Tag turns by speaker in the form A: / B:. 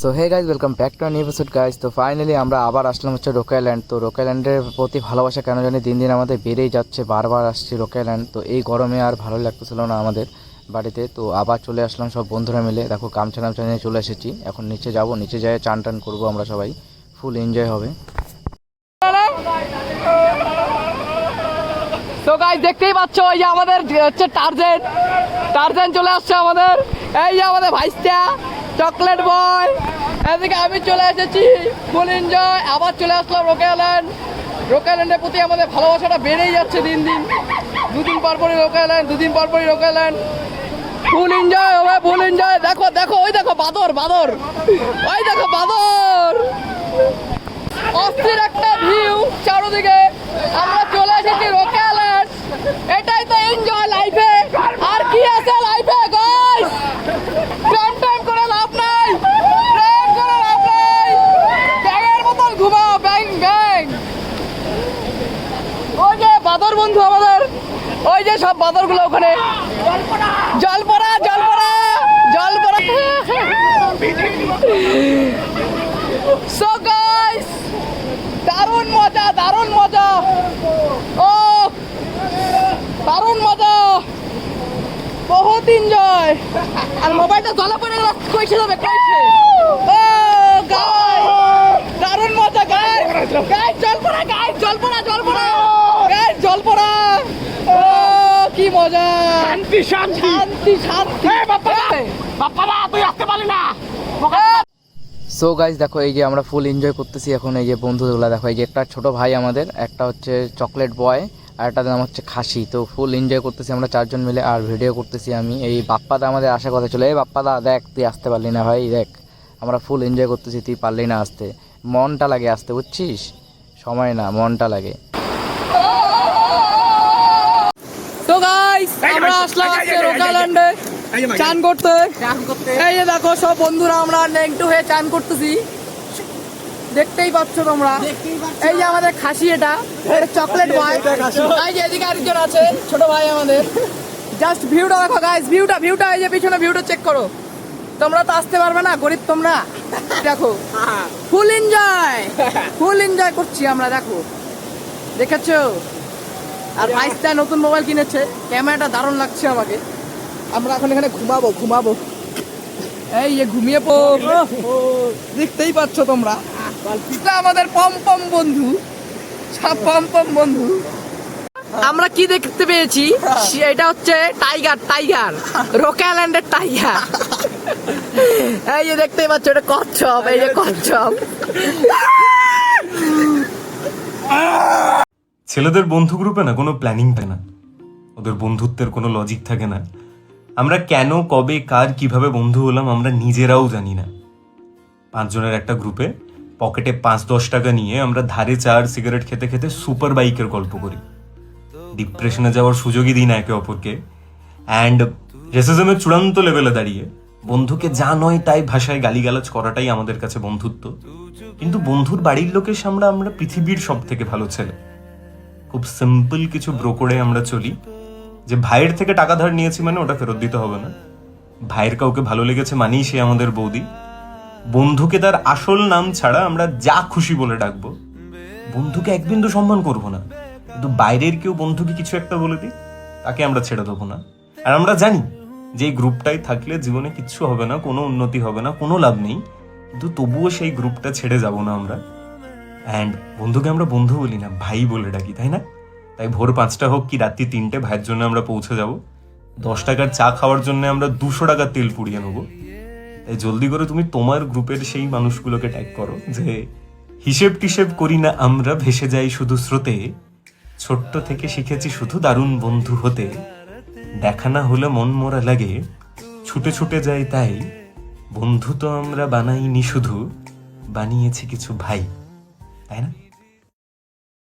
A: So hey guys welcome back to new episode guys তো finally আমরা আবার আসলাম হচ্ছে রোকাইল্যান্ড তো রোকাইল্যান্ডের প্রতি ভালোবাসা কেন জানি দিন দিন আমাদের বেড়েই যাচ্ছে, বারবার আসছি রোকাইল্যান্ড তো এই গরমে আর ভালো লাগতেছিল না আমাদের বাড়িতে। তো আবার চলে আসলাম সব বন্ধুরা মিলে। দেখো, গামছা গামছা নিয়ে চলে এসেছি। এখন নিচে যাব। নিচে যেয়ে চান টান করব আমরা সবাই। ফুল এনজয় হবে।
B: তো গাইজ দেখতেই পাচ্ছ, এই যে আমাদের, হচ্ছে টার্জেন টার্জেন চলে আসছে আমাদের। এই যে আমাদের ভাইস্তা। Chocolate boy. এদিকে আমি চলে এসেছি। ফুল এনজয়, আবার চলে আসলাম রোকে আইল্যান্ড রোকে আইল্যান্ডের প্রতি আমাদের ভালোবাসাটা বেড়েই যাচ্ছে দিন দিন। দুদিন পর পরই রোকে আইল্যান্ড দুদিন পর পরই রোকে আইল্যান্ড ফুল এনজয় হবে ফুল এনজয়। দেখো দেখো, ওই দেখো, বাদর বাদর। ওই দেখো, বাদর। অস্থির একটা ভিউ চারোদিকে। আমরা চলে এসেছি রোকে আইল্যান্ড এটাই তো এনজয় লাইফে আর কি আছে লাইফে গাইস প্রেম টেম করে লাভ নাই প্রেম করে লাভ নাই ব্যাঙের মতন ঘুমাও ব্যাং ব্যাং ওই যে বাদর বন্ধু আমাদের। ওই যে সব বাদরগুলো ওখানে। জল পড়া জল পড়া জল পড়া সো গাইস দারুণ মজা দারুণ মজা। ও, দারুণ মজা। বহুত এনজয় আর মোবাইলটা জলে পড়ে গেল, কইছে যাবে কইছে। ও গাই দারুণ মজা গাই গাই জল পড়া গাই জল পড়া জল পড়া গাই জল পড়া ও কি মজা শান্তি শান্তি। শান্তি শান্তি। বাপ্পা বাপ্পা তুই আসতে পারলি না।
A: সো গাইজ দেখো এই যে আমরা ফুল এনজয় করতেছি এখন এই যে বন্ধুগুলো। দেখো এই যে একটা ছোট ভাই আমাদের একটা হচ্ছে চকলেট বয় আর একটা নাম হচ্ছে খাসি। তো ফুল এনজয় করতেছি আমরা চারজন মিলে আর ভিডিও করতেছি আমি। এই বাপ্পাদা আমাদের আসার কথা ছিল। এই বাপ্পাদা দেখ তুই আসতে পারলি না ভাই দেখ। আমরা ফুল এনজয় করতেছি তুই পারলি না আসতে। মনটা লাগে আসতে বুঝছিস? সময় না মনটা লাগে
B: তো গাইস আমরা আসলাম আজকে রোকাল্যান্ডে চান করতে। এই যে দেখো সব বন্ধুরা আমরা নেংটু হয়ে চান করতেছি। দেখতেই পাচ্ছ তোমরা। এই যে আমাদের খাসি এটা এটা চকলেট ভাই। এই যে এদিকে আরেকজন আছে ছোট ভাই আমাদের। জাস্ট ভিউটা দেখো গাইস ভিউটা ভিউটা এই যে পিছনে ভিউটা চেক করো। তোমরা তো আসতে পারবে না গরিব তোমরা। দেখো ফুল এনজয় ফুল এনজয় করছি আমরা দেখো। দেখেছ? আর ভাইসটা নতুন মোবাইল কিনেছে, ক্যামেরাটা দারুণ লাগছে আমাকে। আমরা এখন এখানে ঘুমাবো ঘুমাবো। এই যে ঘুমিয়ে পড়। দেখতেই পাচ্ছ তোমরা। এটা আমাদের পম বন্ধু। সব পম বন্ধু। আমরা কি দেখতে পেয়েছি? এটা হচ্ছে টাইগার টাইগার। রোকাল্যান্ডের টাইগার। এই যে দেখতেই পাচ্ছ, এটা কচ্ছপ, এই যে কচ্ছপ।
C: ছেলেদের বন্ধু গ্রুপে না, কোনো প্ল্যানিং থাকে না। ওদের বন্ধুত্বের কোনো লজিক থাকে না। আমরা কেন, কবে, কার, কীভাবে বন্ধু হলাম আমরা নিজেরাও জানি না। পাঁচজনের একটা গ্রুপে পকেটে পাঁচ, দশ টাকা নিয়ে আমরা ধারে চার সিগারেট খেতে খেতে সুপার বাইকের গল্প করি। ডিপ্রেশনে যাওয়ার সুযোগই দিই না একে অপরকে। অ্যান্ড রেসিজমের চূড়ান্ত লেভেলে দাঁড়িয়ে বন্ধুকে যা নয় তাই ভাষায় গালিগালাজ করাটাই আমাদের কাছে বন্ধুত্ব। কিন্তু বন্ধুর বাড়ির লোকের সামনে আমরা পৃথিবীর সব থেকে ভালো ছেলে। খুব সিম্পল কিছু ব্রোকরে আমরা চলি, যে ভাইয়ের থেকে টাকা ধার নিয়েছি মানে ওটা ফেরত দিতে হবে না। ভাইয়ের কাউকে ভালো লেগেছে মানেই সে আমাদের বৌদি। বন্ধুকে তার আসল নাম ছাড়া আমরা যা খুশি বলে ডাকবো। বন্ধুকে এক বিন্দু সম্মান করব না। কিন্তু বাইরের কেউ বন্ধুকে কিছু একটা বলে দিই তাকে আমরা ছেড়ে দেবো না। আর আমরা জানি যে এই গ্রুপটাই থাকলে জীবনে কিচ্ছু হবে না, কোনো উন্নতি হবে না, কোনো লাভ নেই। কিন্তু তবুও সেই গ্রুপটা ছেড়ে যাব না আমরা। অ্যান্ড বন্ধুকে আমরা বন্ধু বলি না, ভাই বলে ডাকি, তাই না? তাই ভোর পাঁচটা হোক কি রাত্রি তিনটে, ভাইয়ের জন্য আমরা পৌঁছে যাব। দশ টাকার চা খাওয়ার জন্য আমরা দুশো টাকার তেল পুড়িয়ে নেব। তাই জলদি করে তুমি তোমার গ্রুপের সেই মানুষগুলোকে ট্যাগ করো যে, হিসেব টিসেব করি না আমরা, ভেসে যাই শুধু স্রোতে। ছোট্ট থেকে শিখেছি শুধু দারুণ বন্ধু হতে। দেখা না হলে মন মোরা লাগে, ছুটে ছুটে যাই তাই। বন্ধু তো আমরা বানাইনি শুধু, বানিয়েছি কিছু ভাই। তাই না